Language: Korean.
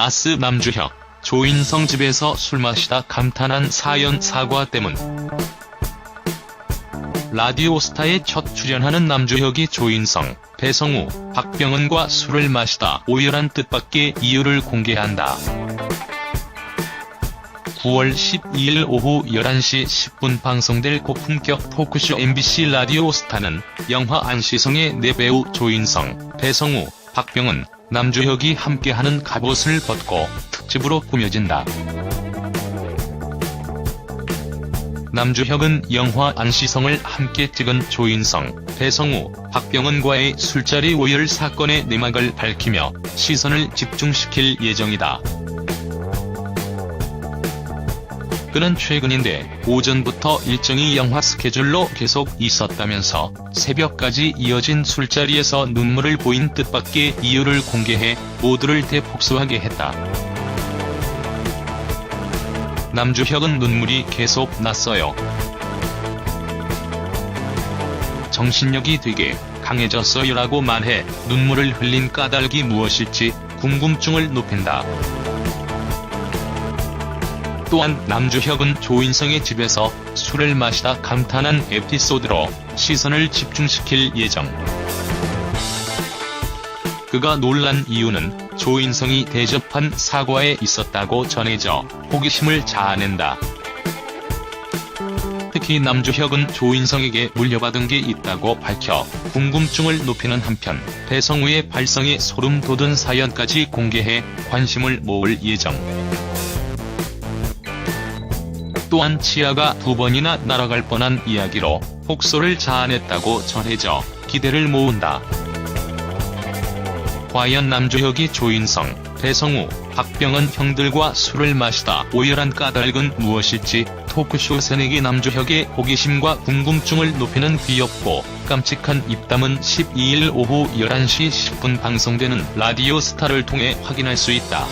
나스 남주혁, 조인성 집에서 술 마시다 감탄한 사연 사과 때문. 라디오스타에 첫 출연하는 남주혁이 조인성, 배성우, 박병은과 술을 마시다 오열한 뜻밖의 이유를 공개한다. 9월 12일 오후 11시 10분 방송될 고품격 토크쇼 MBC 라디오스타는 영화 안시성의 네 배우 조인성, 배성우, 박병은, 남주혁이 함께하는 갑옷을 벗고 특집으로 꾸며진다. 남주혁은 영화 안시성을 함께 찍은 조인성, 배성우, 박병은과의 술자리 오열 사건의 내막을 밝히며 시선을 집중시킬 예정이다. 그는 최근인데 오전부터 일정이 영화 스케줄로 계속 있었다면서 새벽까지 이어진 술자리에서 눈물을 보인 뜻밖의 이유를 공개해 모두를 대폭소하게 했다. 남주혁은 눈물이 계속 났어요. 정신력이 되게 강해졌어요라고 말해 눈물을 흘린 까닭이 무엇일지 궁금증을 높인다. 또한 남주혁은 조인성의 집에서 술을 마시다 감탄한 에피소드로 시선을 집중시킬 예정. 그가 놀란 이유는 조인성이 대접한 사과에 있었다고 전해져 호기심을 자아낸다. 특히 남주혁은 조인성에게 물려받은 게 있다고 밝혀 궁금증을 높이는 한편 배성우의 발성에 소름 돋은 사연까지 공개해 관심을 모을 예정. 또한 치아가 두 번이나 날아갈 뻔한 이야기로 폭소를 자아냈다고 전해져 기대를 모은다. 과연 남주혁이 조인성, 배성우, 박병은 형들과 술을 마시다 오열한 까닭은 무엇일지 토크쇼 새내기 남주혁의 호기심과 궁금증을 높이는 귀엽고 깜찍한 입담은 12일 오후 11시 10분 방송되는 라디오 스타를 통해 확인할 수 있다.